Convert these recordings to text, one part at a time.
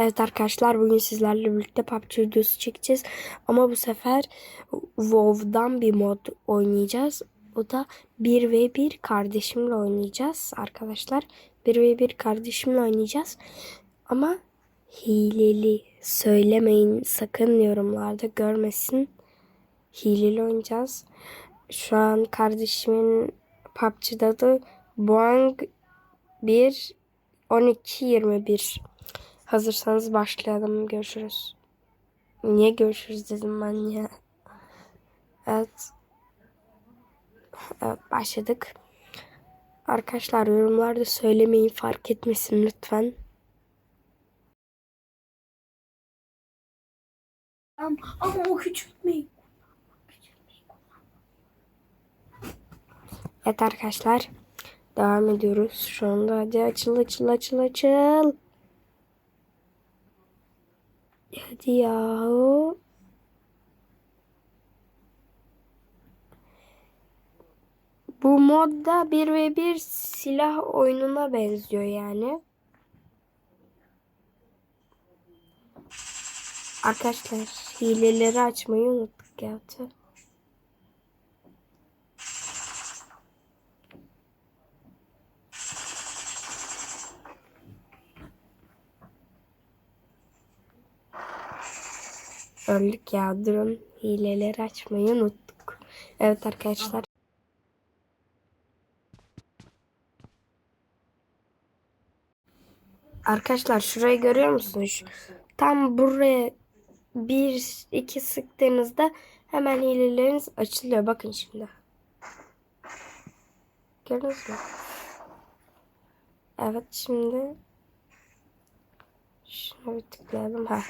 Evet arkadaşlar bugün sizlerle birlikte PUBG videosu çekeceğiz. Ama bu sefer WoW'dan bir mod oynayacağız. O da 1v1 kardeşimle oynayacağız arkadaşlar. 1v1 kardeşimle oynayacağız. Ama hileli söylemeyin sakın yorumlarda görmesin. Hileli oynayacağız. Şu an kardeşimin PUBG'de adı Boang 1 12 21. Hazırsanız başlayalım. Görüşürüz. Niye görüşürüz dedim ben ya. Evet. Evet başladık. Arkadaşlar yorumlarda söylemeyin fark etmesin lütfen. Ama, ama o küçültmeyin. Evet arkadaşlar. Devam ediyoruz. Şu anda hadi açıl açıl açıl açıl. Hadi yahu. Bu modda 1v1 silah oyununa benziyor yani. Arkadaşlar hileleri açmayı unuttuk ya. Öldük ya durun. Hileleri açmayı unuttuk. Evet arkadaşlar. Arkadaşlar şurayı görüyor musunuz? Tam buraya bir iki sıktığınızda hemen hileleriniz açılıyor. Bakın şimdi. Gördünüz mü? Evet şimdi şuna bir tıklayalım. Ha.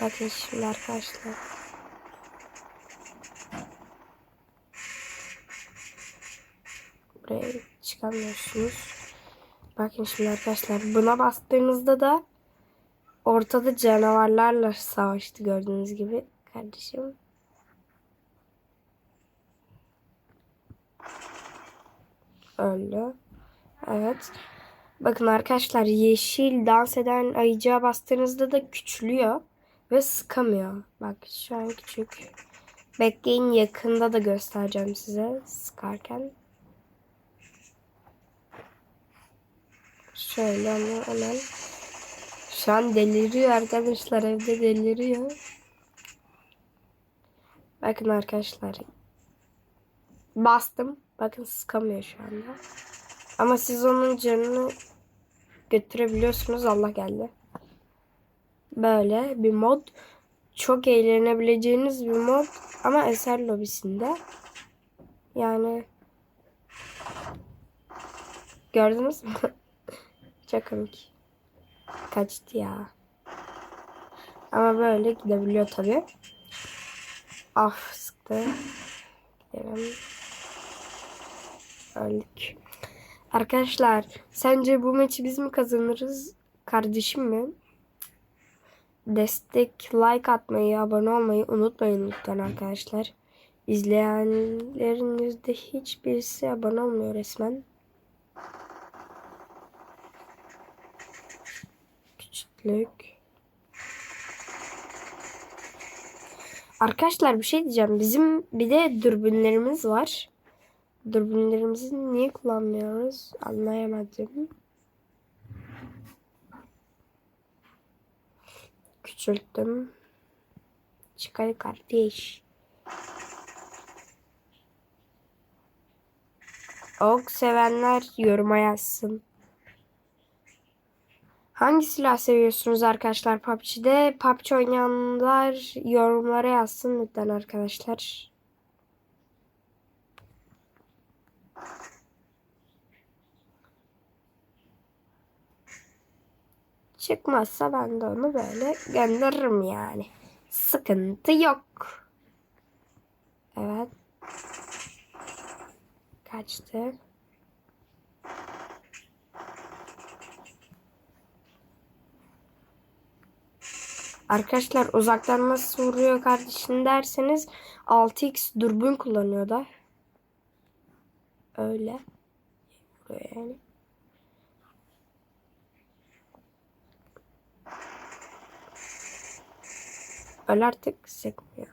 Bakın şimdi arkadaşlar. Buraya çıkamıyorsunuz. Bakın şimdi arkadaşlar buna bastığınızda da ortada canavarlarla savaştı gördüğünüz gibi kardeşim. Öldü. Evet. Bakın arkadaşlar yeşil dans eden ayıcığa bastığınızda da küçülüyor ve sıkamıyor. Bak şu an küçük. Bekleyin yakında da göstereceğim size sıkarken. Şöyle ama hemen. Şu an deliriyor arkadaşlar evde deliriyor. Bakın arkadaşlar. Bastım. Bakın sıkamıyor şu anda. Ama siz onun canını götürebiliyorsunuz. Allah geldi. Böyle bir mod. Çok eğlenebileceğiniz bir mod. Ama eser lobisinde. Yani gördünüz mü? Çok komik. Kaçtı ya. Ama böyle gidebiliyor tabi. Ah sıktı. Gidelim. Öldük. Arkadaşlar sence bu maçı biz mi kazanırız? Kardeşim mi? Destek, like atmayı, abone olmayı unutmayın lütfen arkadaşlar. İzleyenlerin yüzde hiçbirisi abone olmuyor resmen. Küçüklük. Arkadaşlar bir şey diyeceğim. Bizim bir de dürbünlerimiz var. Dürbünlerimizi niye kullanmıyoruz? Anlayamadım. Küçülttüm. Çıkar kardeş. Ok sevenler yoruma yazsın. Hangi silah seviyorsunuz arkadaşlar PUBG'de? PUBG oynayanlar yorumlara yazsın lütfen arkadaşlar. Çıkmazsa ben de onu böyle gönderirim yani. Sıkıntı yok. Evet. Kaçtı. Arkadaşlar uzaktan nasıl vuruyor kardeşin derseniz 6x dürbün kullanıyor da. Öyle. Vuruyor yani. Öl artık sekmiyor.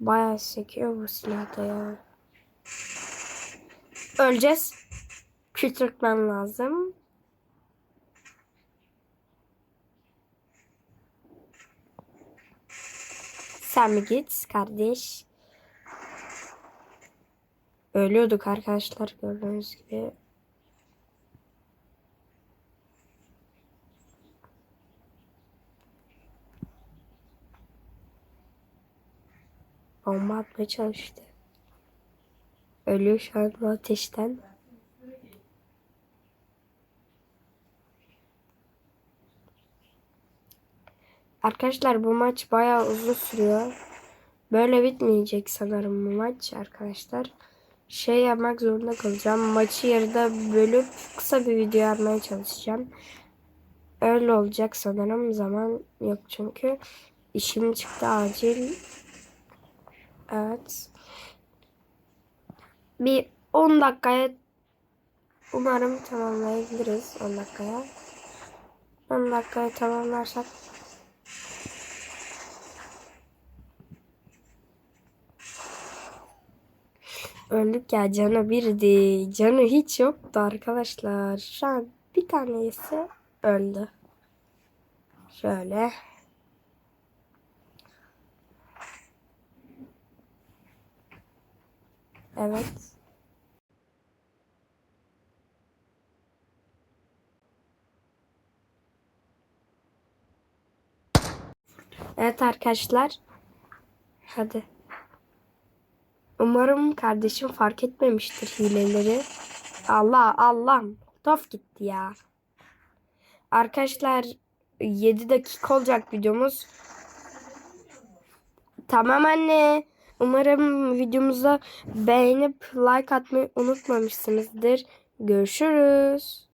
Bayağı sekiyor bu silahda ya. Öleceğiz. Küçültmem lazım. Sen mi git kardeş? Ölüyorduk arkadaşlar gördüğünüz gibi. Bomba atmaya çalıştı. Ölüyor şu an bu ateşten. Arkadaşlar bu maç bayağı uzun sürüyor. Böyle bitmeyecek sanırım bu maç arkadaşlar. Şey yapmak zorunda kalacağım. Maçı yarıda bölüp kısa bir video yapmaya çalışacağım. Öyle olacak sanırım. Zaman yok çünkü. İşim çıktı acil. Evet. Bir 10 dakikaya umarım tamamlayabiliriz 10 dakikaya. 10 dakikaya tamamlarsak Öldük ya canı birdi. Canı hiç yoktu arkadaşlar. Şu an bir tanesi öldü. Şöyle. Evet. Evet arkadaşlar. Hadi. Umarım kardeşim fark etmemiştir hileleri. Allah Allah'ım. Tof gitti ya. Arkadaşlar 7 dakika olacak videomuz. Tamam anne. Umarım videomuza beğenip like atmayı unutmamışsınızdır. Görüşürüz.